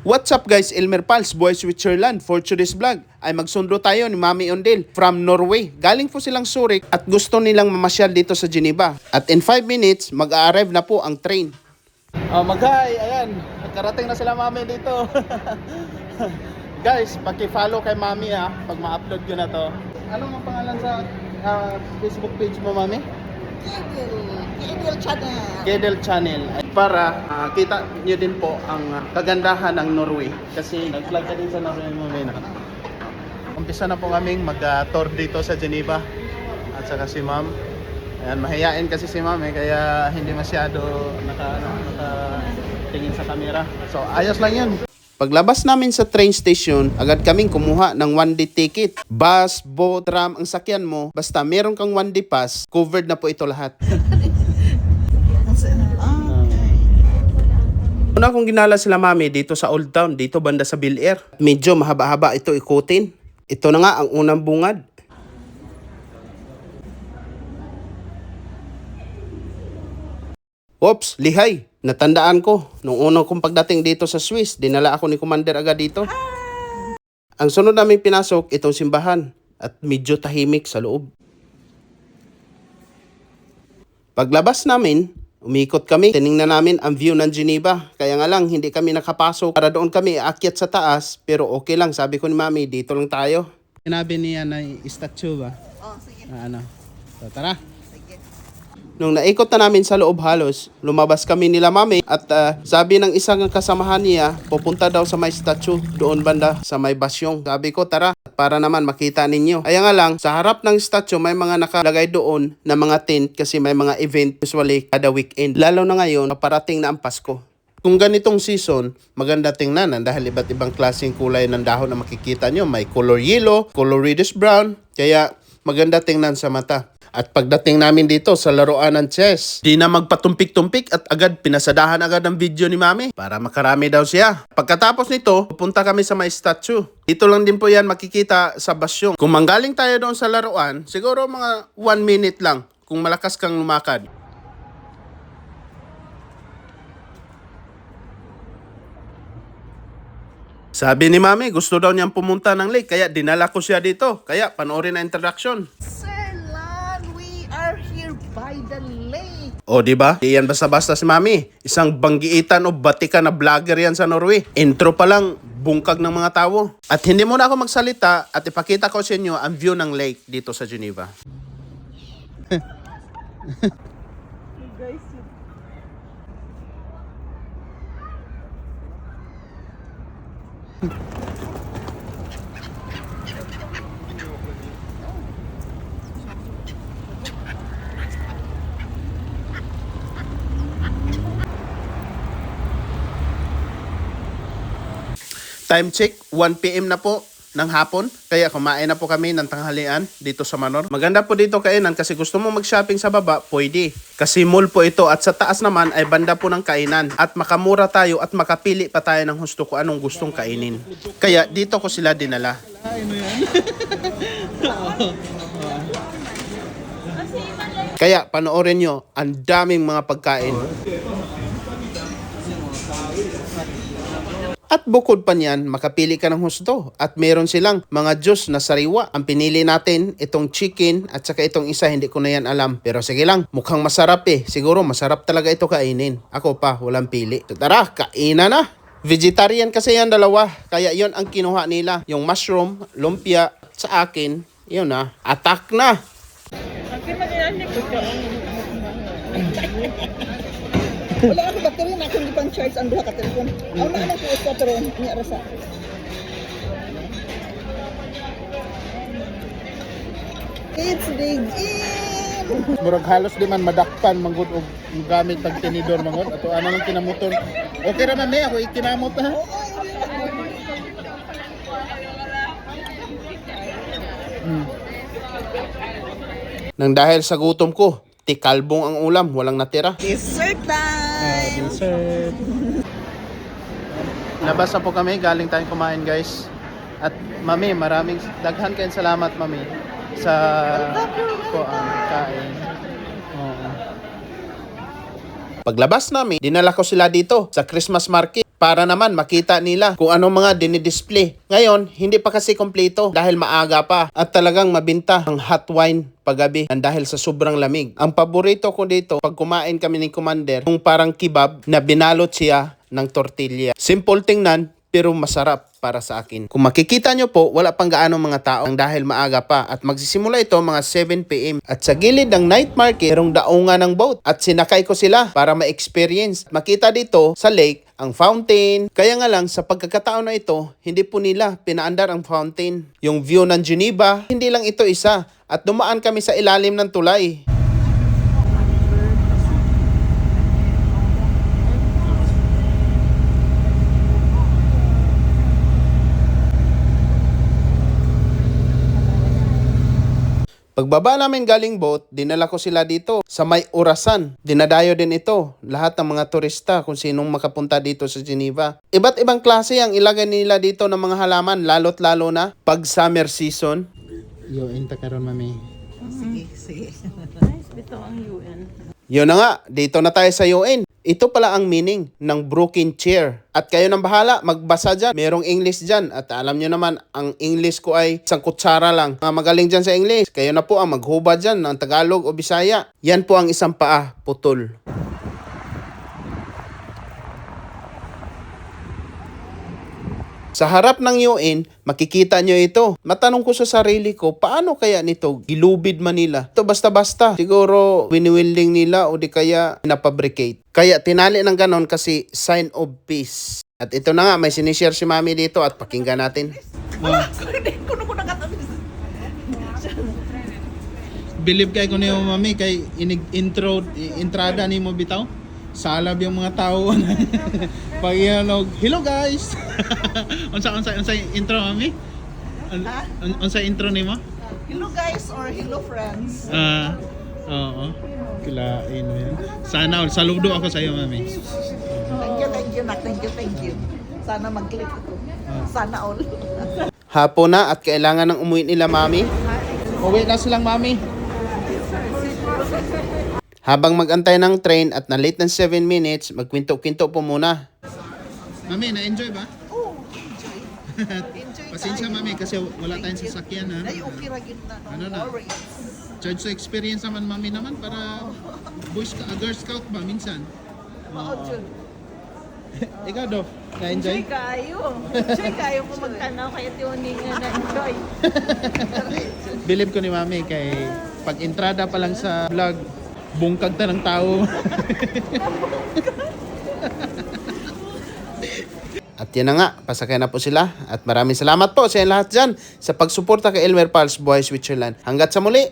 What's up guys, Elmer Pals, Boy Switzerland, for today's vlog ay magsundo tayo ni Mami Ondel from Norway. Galing po silang Zurich at gusto nilang mamasyal dito sa Geneva. At in 5 minutes, mag-arrive na po ang train. Oh, mag-hi, ayan, nakarating na sila Mami dito. guys, paki-follow kay Mami ha, pag ma-upload ko na to. Ano ang pangalan sa ah, Facebook page mo Mami? Eagle Channel. Kedel Channel para ah, kita nyo din po ang ah, kagandahan ng Norway kasi nag-vlog ka din sa Norway na. Umpisa na po kaming mag-tour dito sa Geneva at saka si ma'am. Ayan, mahihain kasi si ma'am eh, kaya hindi masyado naka, ano, naka tingin sa camera. So ayos lang yun. Paglabas namin sa train station, agad kaming kumuha ng one day ticket. Bus, boat, tram, ang sakyan mo. Basta meron kang one day pass, covered na po ito lahat. Una kong ginala sila mami dito sa Old Town, dito banda sa Bill Air. Medyo mahaba-haba ito ikutin. Ito na nga ang unang bungad. Oops, lihay. Natandaan ko, nung unang kong pagdating dito sa Swiss, dinala ako ni Commander agad dito. Ang sunod namin pinasok, itong simbahan. At medyo tahimik sa loob. Paglabas namin, umikot kami. Tiningnan namin ang view ng Geneva. Kaya nga lang, hindi kami nakapasok. Para doon kami aakyat sa taas. Pero okay lang, sabi ko ni Mami, dito lang tayo. Sinabi niya na statue ba? Oh, sige. ano? So, tara. Nung naikot na namin sa loob halos, lumabas kami nila mami at ah, sabi ng isang kasamahan niya, pupunta daw sa may statue doon banda sa may basyong. Sabi ko, tara, para naman makita ninyo. Kaya nga lang, sa harap ng statue may mga nakalagay doon na mga tent kasi may mga event usually kada weekend. Lalo na ngayon, paparating na ang Pasko. Kung ganitong season, maganda tingnan ah, dahil iba't ibang klaseng kulay ng dahon na makikita nyo. May color yellow, color reddish brown, kaya maganda tingnan sa mata. At pagdating namin dito sa laruan ng chess, di na magpatumpik-tumpik at agad pinasadahan agad ang video ni Mami para makarami daw siya. Pagkatapos nito, pupunta kami sa may statue. Dito lang din po yan makikita sa basyong. Kung manggaling tayo doon sa laruan, siguro mga 1 minute lang kung malakas kang lumakad. Sabi ni Mami, gusto daw niyang pumunta ng lake, kaya dinala ko siya dito. Kaya panoorin na introduction. Sir Lan, we are here by the lake. O, di ba? Di yan basta-basta si Mami. Isang banggiitan o batikan na vlogger yan sa Norway. Intro pa lang, bungkag ng mga tao. At hindi muna ako magsalita at ipakita ko sa inyo ang view ng lake dito sa Geneva. Time check, 1pm na po ng hapon. Kaya kumain na po kami ng tanghalian dito sa Manor. Maganda po dito kainan kasi gusto mo mag-shopping sa baba, pwede. Kasi mall po ito at sa taas naman ay banda po ng kainan. At makamura tayo at makapili pa tayo ng gusto ko anong gustong kainin. Kaya dito ko sila dinala. Kaya panoorin nyo, ang daming mga pagkain. At bukod pa niyan, makapili ka ng husto. At meron silang mga juice na sariwa. Ang pinili natin, itong chicken at saka itong isa, hindi ko na yan alam. Pero sige lang, mukhang masarap eh. Siguro masarap talaga ito kainin. Ako pa, walang pili. So tara, kainan na! Vegetarian kasi yan dalawa. Kaya yon ang kinuha nila. Yung mushroom, lumpia, sa akin, yun na. Attack na! Wala ako battery na akong ipang charge ang duha ka telepon. Aw na ako usa pero niya ra sa. It's big in. Murag halos di man madakpan manggod og gamit pag tinidor manggod ato ano nang kinamoton. Okay ra man ni ako ikinamot ha. Hmm. Nang dahil sa gutom ko, tikalbong ang ulam, walang natira. Dessert time. Dessert. Labas na po kami, galing tayong kumain guys. At mami, maraming daghan kayong salamat mami sa ko ang kain. Oo. Paglabas namin, dinala ko sila dito sa Christmas market. Para naman makita nila kung ano mga dinidisplay. Ngayon, hindi pa kasi kompleto dahil maaga pa at talagang mabinta ang hot wine paggabi ang dahil sa sobrang lamig. Ang paborito ko dito, pag kumain kami ni Commander, yung parang kebab na binalot siya ng tortilla. Simple tingnan, pero masarap para sa akin. Kung makikita nyo po, wala pang gaano mga tao dahil maaga pa at magsisimula ito mga 7pm. At sa gilid ng night market, merong daungan ng boat at sinakay ko sila para ma-experience. Makita dito sa lake ang fountain. Kaya nga lang sa pagkakataon na ito, hindi po nila pinaandar ang fountain. Yung view ng Geneva, hindi lang ito isa. At dumaan kami sa ilalim ng tulay. Pagbaba namin galing boat, dinala ko sila dito sa may orasan. Dinadayo din ito, lahat ng mga turista kung sinong makapunta dito sa Geneva. Iba't ibang klase ang ilagay nila dito ng mga halaman, lalo't lalo na pag summer season. Yo, inta karon mami. Sige, sige. Nice, bito ang UN. Yun na nga, dito na tayo sa UN. Ito pala ang meaning ng broken chair. At kayo nang bahala, magbasa dyan. Merong English dyan. At alam nyo naman, ang English ko ay isang kutsara lang. Mga magaling dyan sa English. Kayo na po ang maghubad dyan ng Tagalog o Bisaya. Yan po ang isang paa, putol. Sa harap ng UN, makikita nyo ito. Matanong ko sa sarili ko, paano kaya nito gilubid Manila? Ito basta-basta. Siguro winiwilding nila o di kaya napabricate. Kaya tinali ng ganon kasi sign of peace. At ito na nga, may sinishare si Mami dito at pakinggan natin. Wala, ko believe kay ko niyo mami kay inig intro entrada ni mo bitaw salab yung mga tao pag yanog hello guys unsa unsa unsa intro mami Un- un- unsa intro nimo Hello guys or hello friends. ah oo kilain mo yan sana saludo ako sa iyo mami Thank you, thank you, Nak. Thank you, thank you. Sana mag-click ako. Sana all. Hapon na at kailangan ng umuwi nila Mami. uwi na silang mami Habang magantay ng train at na late ng 7 minutes, magkwinto-kwinto po muna. mami na enjoy ba Oh, enjoy. Enjoy pasensya tayo. mami kasi wala tayong sasakyan ha Ay, okay ra gid na. Ano No na? worries. charge sa experience naman mami naman para boy scout, girl scout ba minsan Mao jud. ikaw do na-enjoy Enjoy kayo. Enjoy kayo kung magtanaw kaya tiuning nga na-enjoy. Believe ko ni Mami kay pag entrada pa lang sa vlog, bungkag ta ng tao. At yan na nga, pasakay na po sila. At maraming salamat po sa lahat dyan sa pagsuporta kay Elmer Pals Boys Switzerland. Hanggat sa muli,